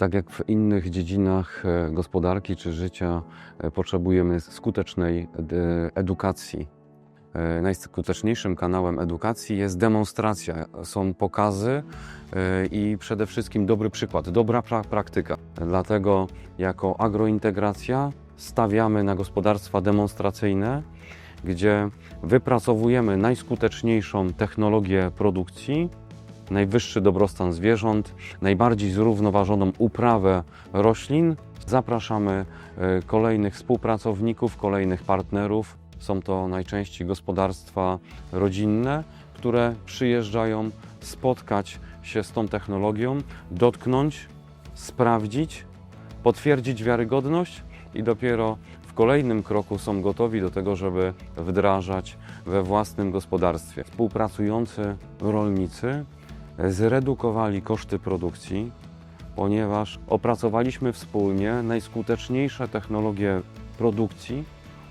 Tak jak w innych dziedzinach e, gospodarki czy życia, e, potrzebujemy skutecznej ed- edukacji. E, Najskuteczniejszym kanałem edukacji jest demonstracja, są pokazy e, i przede wszystkim dobry przykład, dobra pra- praktyka. Dlatego jako agrointegracja stawiamy na gospodarstwa demonstracyjne, gdzie wypracowujemy najskuteczniejszą technologię produkcji, najwyższy dobrostan zwierząt, najbardziej zrównoważoną uprawę roślin. Zapraszamy e, kolejnych współpracowników, kolejnych partnerów. Są to najczęściej gospodarstwa rodzinne, które przyjeżdżają spotkać się z tą technologią, dotknąć, sprawdzić, potwierdzić wiarygodność i dopiero w kolejnym kroku są gotowi do tego, żeby wdrażać we własnym gospodarstwie. Współpracujący rolnicy zredukowali koszty produkcji, ponieważ opracowaliśmy wspólnie najskuteczniejsze technologie produkcji,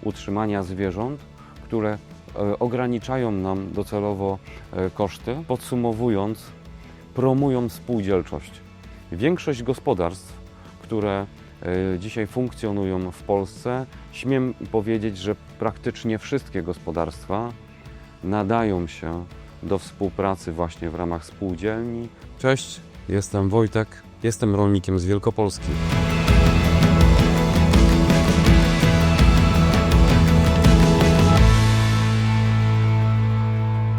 utrzymania zwierząt, które e, ograniczają nam docelowo e, koszty. Podsumowując, promują spółdzielczość. Większość gospodarstw, które e, dzisiaj funkcjonują w Polsce, śmiem powiedzieć, że praktycznie wszystkie gospodarstwa nadają się do współpracy właśnie w ramach spółdzielni. Cześć, jestem Wojtek, jestem rolnikiem z Wielkopolski.